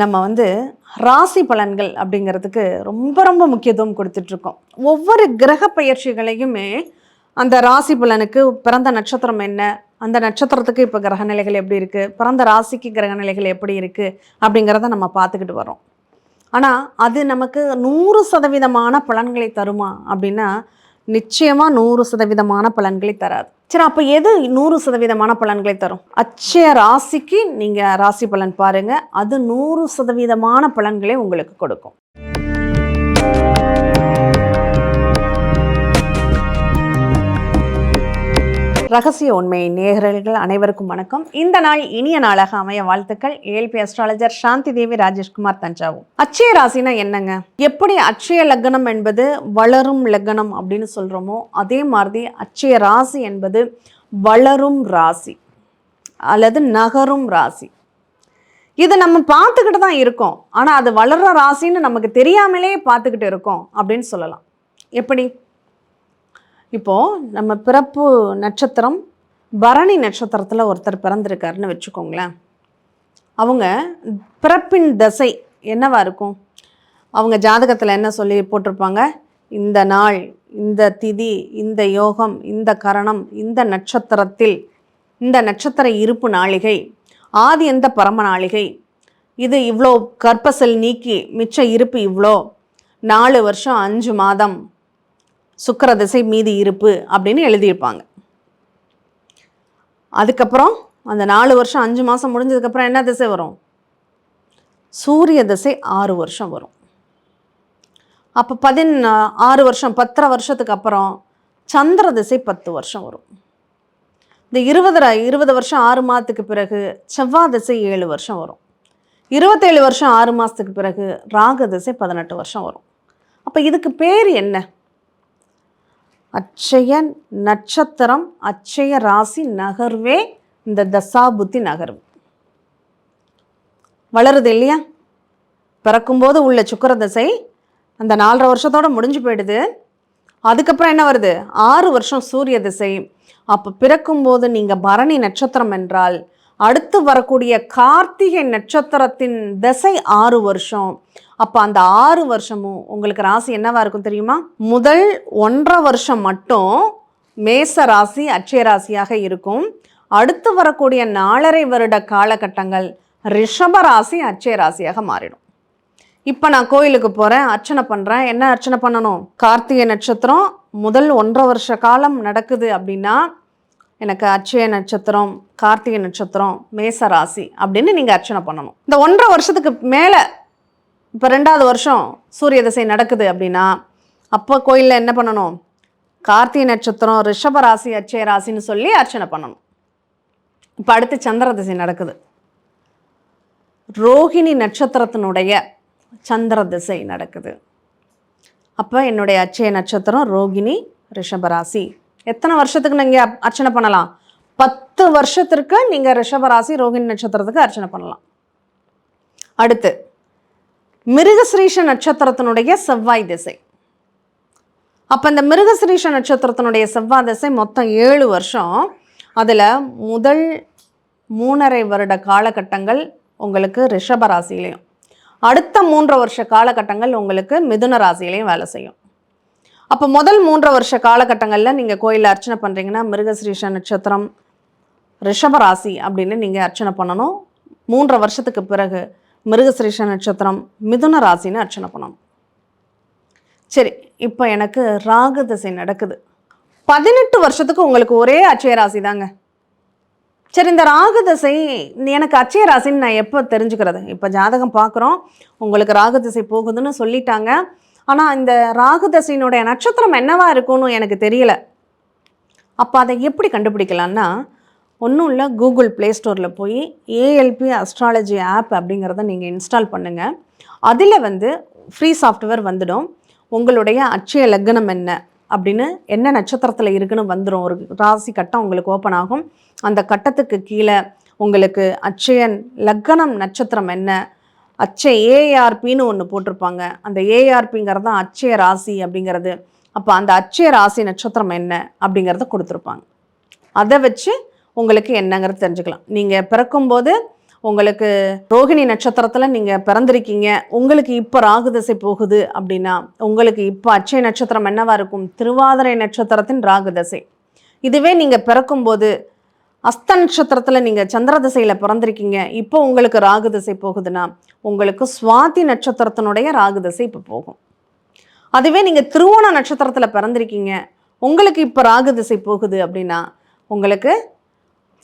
நம்ம வந்து ராசி பலன்கள் அப்படிங்கிறதுக்கு ரொம்ப ரொம்ப முக்கியத்துவம் கொடுத்துட்ருக்கோம். ஒவ்வொரு கிரக பயிற்சிகளையுமே அந்த ராசி பலனுக்கு பிறந்த நட்சத்திரம் என்ன அந்த நட்சத்திரத்துக்கு இப்போ கிரக நிலைகள் எப்படி இருக்குது பிறந்த ராசிக்கு கிரக நிலைகள் எப்படி இருக்குது அப்படிங்கிறத நம்ம பார்த்துக்கிட்டு வரோம். ஆனால் அது நமக்கு நூறு சதவீதமான பலன்களை தருமா அப்படின்னா நிச்சயமாக நூறு சதவீதமான பலன்களை தராது. சரி அப்போ எது நூறு சதவீதமான பலன்களை தரும்? அச்சய ராசிக்கு நீங்கள் ராசி பலன் பாருங்கள் அது நூறு சதவீதமான பலன்களை உங்களுக்கு கொடுக்கும். ரகசிய உண்மை நேயர்கள் அனைவருக்கும் வணக்கம். இந்த நாள் இனிய நாளாக அமைய வாழ்த்துக்கள். ALP astrologer Shanti Devi Rajeshkumar Thanjavur. அச்சய ராசினா என்னங்க? எப்படி அச்சய லக்னம் என்பது வளரும் லக்னம் அப்படின்னு சொல்கிறோமோ அதே மாதிரி அச்சய ராசி என்பது வளரும் ராசி அல்லது நகரும் ராசி. இது நம்ம பார்த்துக்கிட்டு தான் இருக்கோம். ஆனால் அது வளர்ற ராசின்னு நமக்கு தெரியாமலே பார்த்துக்கிட்டு இருக்கோம் அப்படின்னு சொல்லலாம். எப்படி? இப்போது நம்ம பிறப்பு நட்சத்திரம் பரணி நட்சத்திரத்தில் ஒருத்தர் பிறந்திருக்காருன்னு வச்சுக்கோங்களேன். அவங்க பிறப்பின் தசை என்னவா இருக்கும்? அவங்க ஜாதகத்தில் என்ன சொல்லி போட்டிருப்பாங்க? இந்த நாள் இந்த திதி இந்த யோகம் இந்த கரணம் இந்த நட்சத்திரத்தில் இந்த நட்சத்திர இருப்பு நாளிகை ஆதி எந்த பரம நாளிகை இது இவ்வளோ கற்பசல் நீக்கி மிச்ச இருப்பு இவ்வளோ நாலு வருஷம் அஞ்சு மாதம் சுக்கிர திசை மீதி இருப்பு அப்படின்னு எழுதியிருப்பாங்க. அதுக்கப்புறம் அந்த நாலு வருஷம் அஞ்சு மாதம் முடிஞ்சதுக்கப்புறம் என்ன திசை வரும்? சூரிய திசை ஆறு வருஷம் வரும். அப்போ பதின் ஆறு வருஷம் பத்தரை வருஷத்துக்கு அப்புறம் சந்திர திசை பத்து வருஷம் வரும். இந்த இருபது இருபது வருஷம் ஆறு மாதத்துக்கு பிறகு செவ்வாய் திசை ஏழு வருஷம் வரும். இருபத்தேழு வருஷம் ஆறு மாதத்துக்கு பிறகு ராகு திசை பதினெட்டு வருஷம் வரும். அப்போ இதுக்கு பேர் என்ன? அச்சய நட்சத்திரம் அச்சய ராசி நகர்வே இந்த தசாபுத்தி நகர்வு. வளருது இல்லையா? பிறக்கும்போது உள்ள சுக்கர தசை அந்த நாலரை வருஷத்தோடு முடிஞ்சு போயிடுது. அதுக்கப்புறம் என்ன வருது? ஆறு வருஷம் சூரிய திசை. அப்போ பிறக்கும்போது நீங்கள் பரணி நட்சத்திரம் என்றால் அடுத்து வரக்கூடிய கார்த்திகை நட்சத்திரத்தின் திசை ஆறு வருஷம். அப்போ அந்த ஆறு வருஷமும் உங்களுக்கு ராசி என்னவா இருக்கும் தெரியுமா? முதல் ஒன்றரை வருஷம் மட்டும் மேச ராசி அச்சய ராசியாக இருக்கும். அடுத்து வரக்கூடிய நாலரை வருட காலகட்டங்கள் ரிஷப ராசி அச்சய ராசியாக மாறிடும். இப்போ நான் கோயிலுக்கு போகிறேன் அர்ச்சனை பண்ணுறேன் என்ன அர்ச்சனை பண்ணணும்? கார்த்திகை நட்சத்திரம் முதல் ஒன்றரை வருஷ காலம் நடக்குது அப்படின்னா எனக்கு அச்சய நட்சத்திரம் கார்த்திகை நட்சத்திரம் மேச ராசி அப்படின்னு நீங்கள் அர்ச்சனை பண்ணணும். இந்த ஒன்றரை வருஷத்துக்கு மேலே இப்போ ரெண்டாவது வருஷம் சூரிய திசை நடக்குது அப்படின்னா அப்போ கோயிலில் என்ன பண்ணணும்? கார்த்திகை நட்சத்திரம் ரிஷப ராசி அட்சய ராசின்னு சொல்லி அர்ச்சனை பண்ணணும். இப்போ அடுத்து சந்திர திசை நடக்குது. ரோஹிணி நட்சத்திரத்தினுடைய சந்திர திசை நடக்குது. அப்போ என்னுடைய அச்சய நட்சத்திரம் ரோகிணி ரிஷபராசி எத்தனை வருஷத்துக்கு நீங்கள் அர்ச்சனை பண்ணலாம்? பத்து வருஷத்திற்கு நீங்கள் ரிஷபராசி ரோகிணி நட்சத்திரத்துக்கு அர்ச்சனை பண்ணலாம். அடுத்து மிருகஸ்ரீஷ நட்சத்திரத்தினுடைய செவ்வாய் திசை. அப்போ இந்த மிருகஸ்ரீஷ நட்சத்திரத்தினுடைய செவ்வாய் திசை மொத்தம் ஏழு வருஷம். அதில் முதல் மூணரை வருட காலகட்டங்கள் உங்களுக்கு ரிஷப ராசியிலையும் அடுத்த மூன்று வருஷ காலகட்டங்கள் உங்களுக்கு மிதுன ராசியிலையும் வேலை செய்யும். அப்போ முதல் மூன்று வருஷ காலகட்டங்களில் நீங்கள் கோயிலில் அர்ச்சனை பண்ணுறீங்கன்னா மிருகஸ்ரீஷ நட்சத்திரம் ரிஷபராசி அப்படின்னு நீங்கள் அர்ச்சனை பண்ணணும். மூன்று வருஷத்துக்கு பிறகு மிருகஸ்ரீஷ நட்சத்திரம் மிதுன ராசின்னு அர்ச்சனை பண்ணணும். சரி இப்போ எனக்கு ராகு திசை நடக்குது. பதினெட்டு வருஷத்துக்கு உங்களுக்கு ஒரே அச்சய ராசி தாங்க. சரி இந்த ராகு திசை எனக்கு அச்சய ராசின்னு நான் எப்போ தெரிஞ்சுக்கிறது? இப்போ ஜாதகம் பார்க்குறோம் உங்களுக்கு ராகு திசை போகுதுன்னு சொல்லிட்டாங்க. ஆனால் இந்த ராகு தசையினுடைய நட்சத்திரம் என்னவாக இருக்கும்னு எனக்கு தெரியல. அப்போ அதை எப்படி கண்டுபிடிக்கலான்னா ஒன்றும் இல்லை கூகுள் ப்ளே ஸ்டோரில் போய் ஏஎல்பி அஸ்ட்ராலஜி ஆப் அப்படிங்கிறத நீங்கள் இன்ஸ்டால் பண்ணுங்கள் அதில் வந்து ஃப்ரீ சாஃப்ட்வேர் வந்துடும். உங்களுடைய அச்சய லக்னம் என்ன அப்படின்னு என்ன நட்சத்திரத்தில் இருக்குன்னு வந்துடும் ஒரு ராசி கட்டம் உங்களுக்கு ஓப்பன் ஆகும். அந்த கட்டத்துக்கு கீழே உங்களுக்கு அச்சயன் லக்னம் நட்சத்திரம் என்ன அச்சை ஏஆர்பின்னு ஒன்று போட்டிருப்பாங்க. அந்த ஏஆர்பிங்கிறது தான் அச்சய ராசி அப்படிங்கிறது. அப்போ அந்த அச்சய ராசி நட்சத்திரம் என்ன அப்படிங்கிறத கொடுத்துருப்பாங்க. அதை வச்சு உங்களுக்கு என்னங்கிறது தெரிஞ்சுக்கலாம். நீங்கள் பிறக்கும்போது உங்களுக்கு ரோகிணி நட்சத்திரத்தில் நீங்கள் பிறந்திருக்கீங்க. உங்களுக்கு இப்போ ராகு திசை போகுது அப்படின்னா உங்களுக்கு இப்போ அச்சய நட்சத்திரம் என்னவாக இருக்கும்? திருவாதிரை நட்சத்திரத்தின் ராகு திசை. இதுவே நீங்கள் பிறக்கும்போது அஸ்த நட்சத்திரத்தில் நீங்கள் சந்திர திசையில் பிறந்திருக்கீங்க. இப்போ உங்களுக்கு ராகு திசை போகுதுன்னா உங்களுக்கு சுவாதி நட்சத்திரத்தினுடைய ராகு திசை இப்போ போகும். அதுவே நீங்கள் திருவோண நட்சத்திரத்தில் பிறந்திருக்கீங்க. உங்களுக்கு இப்போ ராகு திசை போகுது அப்படின்னா உங்களுக்கு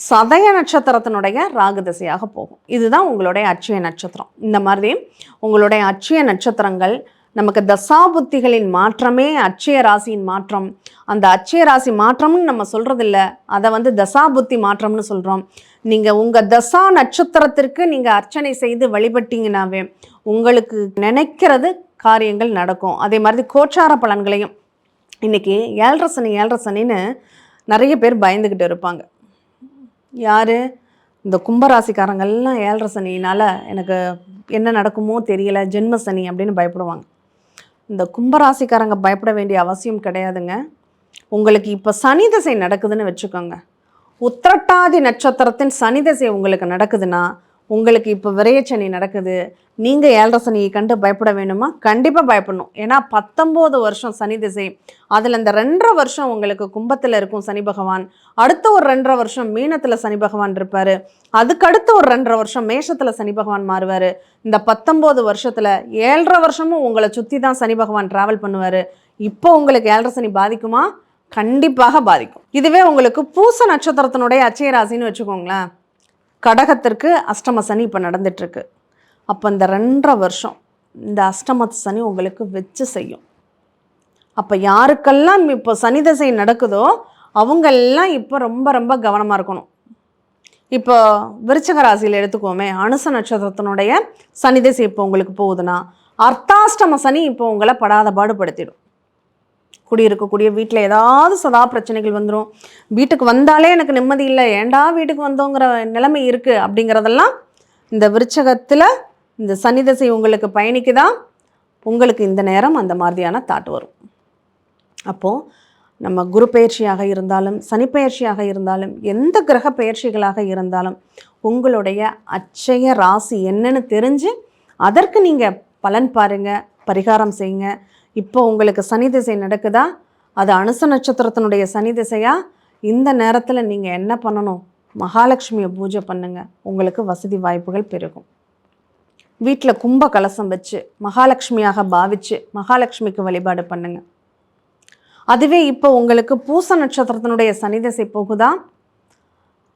சதய நட்சத்திரத்தினுடைய ராகு திசையாக போகும். இதுதான் உங்களுடைய அட்சய நட்சத்திரம். இந்த மாதிரி உங்களுடைய அட்சய நட்சத்திரங்கள் நமக்கு தசாபுத்திகளின் மாற்றமே அட்சய ராசியின் மாற்றம். அந்த அட்சய ராசி மாற்றம்னு நம்ம சொல்கிறதில்ல அதை வந்து தசாபுத்தி மாற்றம்னு சொல்கிறோம் நீங்கள் உங்கள் தசா நட்சத்திரத்திற்கு நீங்கள் அர்ச்சனை செய்து வழிபட்டீங்கனாவே உங்களுக்கு நினைக்கிறது காரியங்கள் நடக்கும். அதே மாதிரி கோச்சார பலன்களையும். இன்றைக்கி ஏழரை சனி ஏழரை சனின்னு நிறைய பேர் பயந்துக்கிட்டு இருப்பாங்க. யார்? இந்த கும்பராசிக்காரங்கள்லாம் ஏழரை சனினால் எனக்கு என்ன நடக்குமோ தெரியல ஜென்ம சனி அப்படின்னு பயப்படுவாங்க. இந்த கும்பராசிக்காரங்க பயப்பட வேண்டிய அவசியம் கிடையாதுங்க. உங்களுக்கு இப்போ சனி திசை நடக்குதுன்னு வச்சுக்கோங்க. உத்திரட்டாதி நட்சத்திரத்தின் சனி திசை உங்களுக்கு நடக்குதுன்னா உங்களுக்கு இப்போ விரையச்சனி நடக்குது நீங்கள் ஏழரை சனியை கண்டு பயப்பட வேணுமா கண்டிப்பாக பயப்படணும். ஏன்னா பத்தொம்போது வருஷம் சனி திசை. அதில் இந்த ரெண்டரை வருஷம் உங்களுக்கு கும்பத்தில் இருக்கும் சனி பகவான். அடுத்த ஒரு ரெண்டரை வருஷம் மீனத்தில் சனி பகவான் இருப்பார். அதுக்கடுத்து ஒரு ரெண்டரை வருஷம் மேஷத்தில் சனி பகவான் மாறுவார். இந்த பத்தொம்போது வருஷத்தில் ஏழரை வருஷமும் உங்களை சுற்றி தான் சனி பகவான் ட்ராவல் பண்ணுவார். இப்போ உங்களுக்கு ஏழரை சனி பாதிக்குமா? கண்டிப்பாக பாதிக்கும். இதுவே உங்களுக்கு பூச நட்சத்திரத்தினுடைய அச்சய ராசின்னு வச்சுக்கோங்களேன். கடகத்திற்கு அஷ்டம சனி இப்போ நடந்துட்டுருக்கு. அப்போ இந்த ரெண்டரை வருஷம் இந்த அஷ்டம சனி உங்களுக்கு வச்சு செய்யும். அப்போ யாருக்கெல்லாம் இப்போ சனி தசை நடக்குதோ அவங்கெல்லாம் இப்போ ரொம்ப ரொம்ப கவனமாக இருக்கணும். இப்போ விருச்சக ராசியில் எடுத்துக்கோமே அனுச நட்சத்திரத்தினுடைய சனி தசை இப்போ உங்களுக்கு போகுதுன்னா அர்த்தாஷ்டம சனி இப்போ உங்களை படாத பாடுபடுத்திடும் குடியிருக்கக்கூடிய வீட்டில் ஏதாவது சதா பிரச்சனைகள் வந்துடும் வீட்டுக்கு வந்தாலே எனக்கு நிம்மதி இல்லை. ஏண்டா வீட்டுக்கு வந்தோங்கிற நிலைமை இருக்குது அப்படிங்கிறதெல்லாம் இந்த விருச்சகத்தில் இந்த சனி திசை உங்களுக்கு பயணிக்குதான் உங்களுக்கு இந்த நேரம் அந்த மாதிரியான தாட் வரும். அப்போது நம்ம குரு பயிற்சியாக இருந்தாலும் சனி பயிற்சியாக இருந்தாலும் எந்த கிரக பயிற்சிகளாக இருந்தாலும் உங்களுடைய அச்சய ராசி என்னன்னு தெரிஞ்சு அதற்கு நீங்கள் பலன் பாருங்கள் பரிகாரம் செய்யுங்க. இப்போ உங்களுக்கு சனி திசை நடக்குதா? அது அனுச நட்சத்திரத்தினுடைய சனி திசையா? இந்த நேரத்தில் நீங்கள் என்ன பண்ணணும்? மகாலட்சுமியை பூஜை பண்ணுங்க. உங்களுக்கு வசதி வாய்ப்புகள் பெருகும். வீட்டில் கும்ப கலசம் வச்சு மகாலட்சுமியாக பாவிச்சு மகாலட்சுமிக்கு வழிபாடு பண்ணுங்க. அதுவே இப்போ உங்களுக்கு பூச நட்சத்திரத்தினுடைய சனி திசை போகுதா?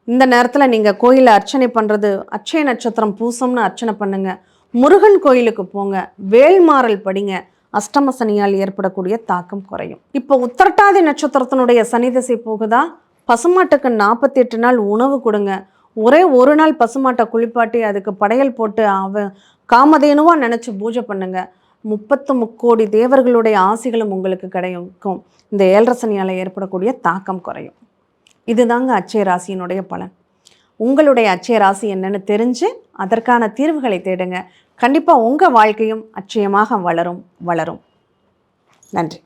இந்த நேரத்தில் நீங்கள் கோயிலில் அர்ச்சனை பண்ணுறது அட்சய நட்சத்திரம் பூசம்னு அர்ச்சனை பண்ணுங்க. முருகன் கோயிலுக்கு போங்க. வேல்மாறல் படிங்க. அஷ்டம சனியால் ஏற்படக்கூடிய தாக்கம் குறையும். இப்போ உத்தரட்டாதி நட்சத்திரத்தினுடைய சனி திசை போகுதா? பசுமாட்டுக்கு நாற்பத்தி எட்டு நாள் உணவு கொடுங்க. ஒரே ஒரு நாள் பசுமாட்டை குளிப்பாட்டி அதுக்கு படையல் போட்டு அவ காமதேனுவாக நினச்சி பூஜை பண்ணுங்க. முப்பத்து முக்கோடி தேவர்களுடைய ஆசிகளும் உங்களுக்கு கிடைக்கும். இந்த ஏழரை சனியால் ஏற்படக்கூடிய தாக்கம் குறையும். இதுதாங்க அச்சய ராசியினுடைய பலன். உங்களுடைய அச்சய ராசி என்னன்னு தெரிஞ்சு அதற்கான தீர்வுகளை தேடுங்க. கண்டிப்பாக உங்கள் வாழ்க்கையும் அச்சயமாக வளரும் வளரும். நன்றி.